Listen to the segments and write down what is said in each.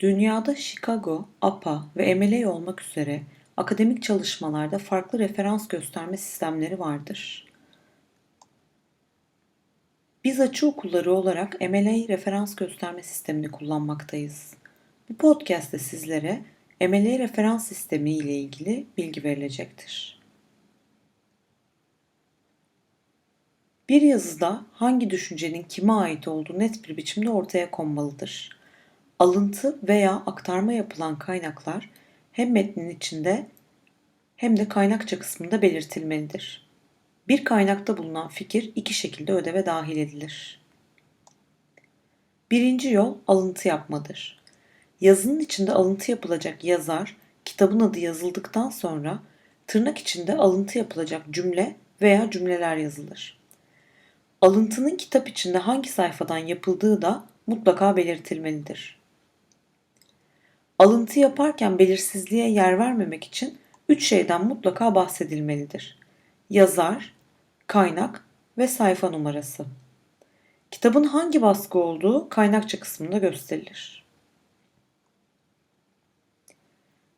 Dünyada Chicago, APA ve MLA olmak üzere akademik çalışmalarda farklı referans gösterme sistemleri vardır. Biz açı okulları olarak MLA referans gösterme sistemini kullanmaktayız. Bu podcast'te sizlere MLA referans sistemi ile ilgili bilgi verilecektir. Bir yazıda hangi düşüncenin kime ait olduğu net bir biçimde ortaya konmalıdır. Alıntı veya aktarma yapılan kaynaklar hem metnin içinde hem de kaynakça kısmında belirtilmelidir. Bir kaynakta bulunan fikir iki şekilde ödeve dahil edilir. Birinci yol alıntı yapmadır. Yazının içinde alıntı yapılacak yazar, kitabın adı yazıldıktan sonra tırnak içinde alıntı yapılacak cümle veya cümleler yazılır. Alıntının kitap içinde hangi sayfadan yapıldığı da mutlaka belirtilmelidir. Alıntı yaparken belirsizliğe yer vermemek için üç şeyden mutlaka bahsedilmelidir. Yazar, kaynak ve sayfa numarası. Kitabın hangi baskı olduğu kaynakça kısmında gösterilir.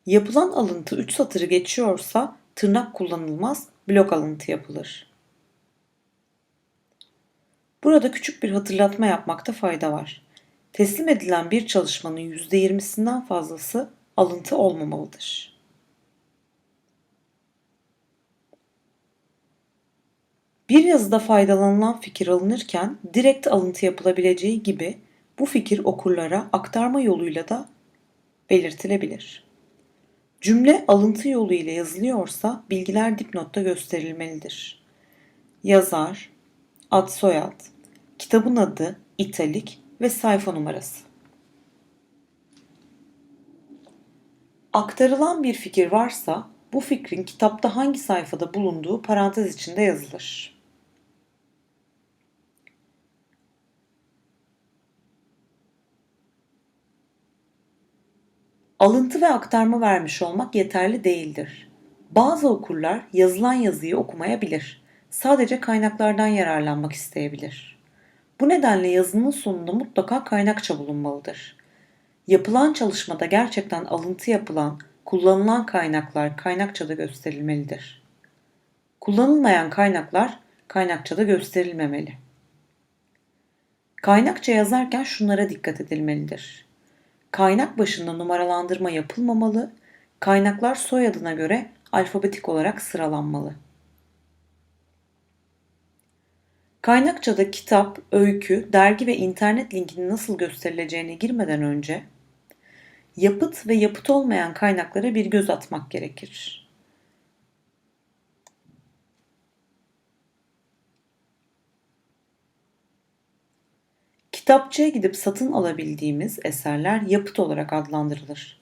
Yapılan alıntı 3 satırı geçiyorsa tırnak kullanılmaz, blok alıntı yapılır. Burada küçük bir hatırlatma yapmakta fayda var. Teslim edilen bir çalışmanın %20'sinden fazlası alıntı olmamalıdır. Bir yazıda faydalanılan fikir alınırken direkt alıntı yapılabileceği gibi bu fikir okurlara aktarma yoluyla da belirtilebilir. Cümle alıntı yolu ile yazılıyorsa bilgiler dipnotta gösterilmelidir. Yazar, ad soyad, kitabın adı, italik ve sayfa numarası. Aktarılan bir fikir varsa bu fikrin kitapta hangi sayfada bulunduğu parantez içinde yazılır. Alıntı ve aktarma vermiş olmak yeterli değildir. Bazı okurlar yazılan yazıyı okumayabilir. Sadece kaynaklardan yararlanmak isteyebilir. Bu nedenle yazının sonunda mutlaka kaynakça bulunmalıdır. Yapılan çalışmada gerçekten alıntı yapılan, kullanılan kaynaklar kaynakçada gösterilmelidir. Kullanılmayan kaynaklar kaynakçada gösterilmemeli. Kaynakça yazarken şunlara dikkat edilmelidir. Kaynak başında numaralandırma yapılmamalı, kaynaklar soyadına göre alfabetik olarak sıralanmalı. Kaynakçada kitap, öykü, dergi ve internet linkinin nasıl gösterileceğine girmeden önce yapıt ve yapıt olmayan kaynaklara bir göz atmak gerekir. Kitapçıya gidip satın alabildiğimiz eserler yapıt olarak adlandırılır.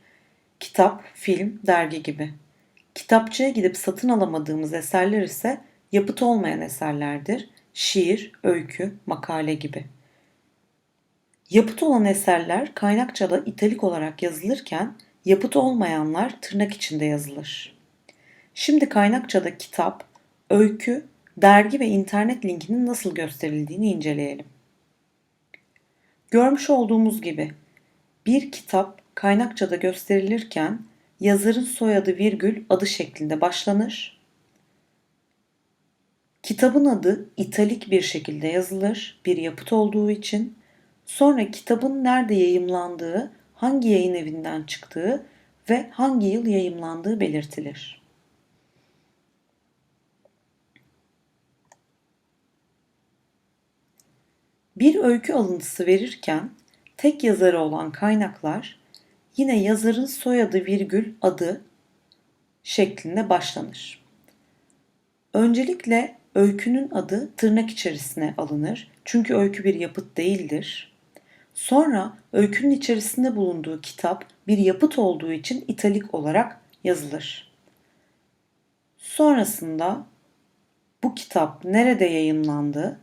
Kitap, film, dergi gibi. Kitapçıya gidip satın alamadığımız eserler ise yapıt olmayan eserlerdir. Şiir, öykü, makale gibi. Yapıt olan eserler kaynakçada italik olarak yazılırken yapıt olmayanlar tırnak içinde yazılır. Şimdi kaynakçada kitap, öykü, dergi ve internet linkinin nasıl gösterildiğini inceleyelim. Görmüş olduğumuz gibi bir kitap kaynakçada gösterilirken yazarın soyadı virgül adı şeklinde başlanır. Kitabın adı italik bir şekilde yazılır bir yapıt olduğu için. Sonra kitabın nerede yayımlandığı, hangi yayın evinden çıktığı ve hangi yıl yayımlandığı belirtilir. Bir öykü alıntısı verirken tek yazarı olan kaynaklar yine yazarın soyadı virgül adı şeklinde başlanır. Öncelikle öykünün adı tırnak içerisine alınır. Çünkü öykü bir yapıt değildir. Sonra öykünün içerisinde bulunduğu kitap bir yapıt olduğu için italik olarak yazılır. Sonrasında bu kitap nerede yayınlandı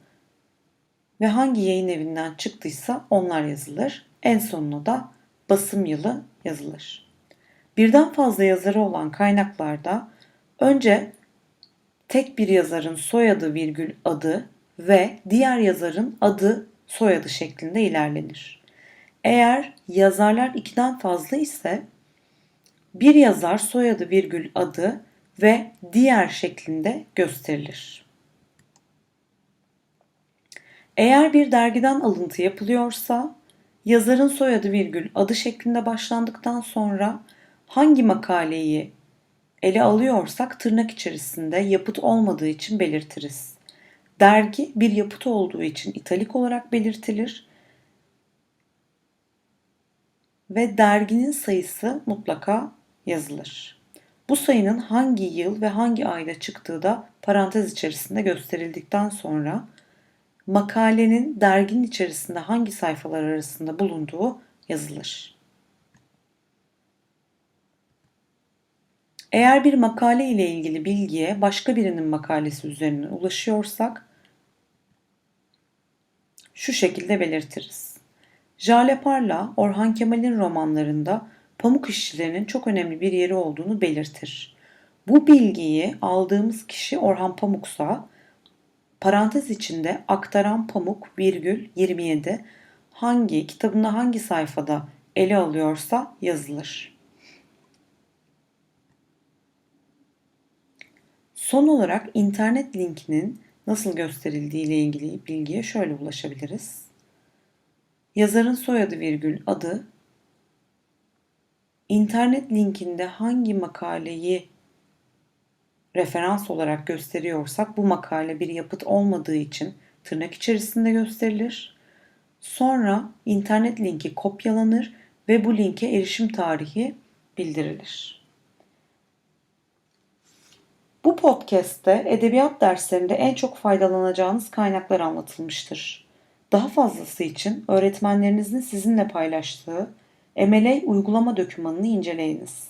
ve hangi yayın evinden çıktıysa onlar yazılır. En sonuna da basım yılı yazılır. Birden fazla yazarı olan kaynaklarda önce tek bir yazarın soyadı virgül adı ve diğer yazarın adı soyadı şeklinde ilerlenir. Eğer yazarlar ikiden fazla ise bir yazar soyadı virgül adı ve diğer şeklinde gösterilir. Eğer bir dergiden alıntı yapılıyorsa yazarın soyadı virgül adı şeklinde başlandıktan sonra hangi makaleyi ele alıyorsak tırnak içerisinde yapıt olmadığı için belirtiriz. Dergi bir yapıt olduğu için italik olarak belirtilir ve derginin sayısı mutlaka yazılır. Bu sayının hangi yıl ve hangi ayda çıktığı da parantez içerisinde gösterildikten sonra makalenin derginin içerisinde hangi sayfalar arasında bulunduğu yazılır. Eğer bir makale ile ilgili bilgiye başka birinin makalesi üzerinden ulaşıyorsak şu şekilde belirtiriz. Jale Parla, Orhan Kemal'in romanlarında pamuk işçilerinin çok önemli bir yeri olduğunu belirtir. Bu bilgiyi aldığımız kişi Orhan Pamuksa, parantez içinde aktaran Pamuk virgül 27 hangi kitabında hangi sayfada ele alıyorsa yazılır. Son olarak internet linkinin nasıl gösterildiği ile ilgili bilgiye şöyle ulaşabiliriz. Yazarın soyadı virgül adı, internet linkinde hangi makaleyi referans olarak gösteriyorsak bu makale bir yapıt olmadığı için tırnak içerisinde gösterilir. Sonra internet linki kopyalanır ve bu linke erişim tarihi bildirilir. Bu podcast'te edebiyat derslerinde en çok faydalanacağınız kaynaklar anlatılmıştır. Daha fazlası için öğretmenlerinizin sizinle paylaştığı MLA uygulama dokümanını inceleyiniz.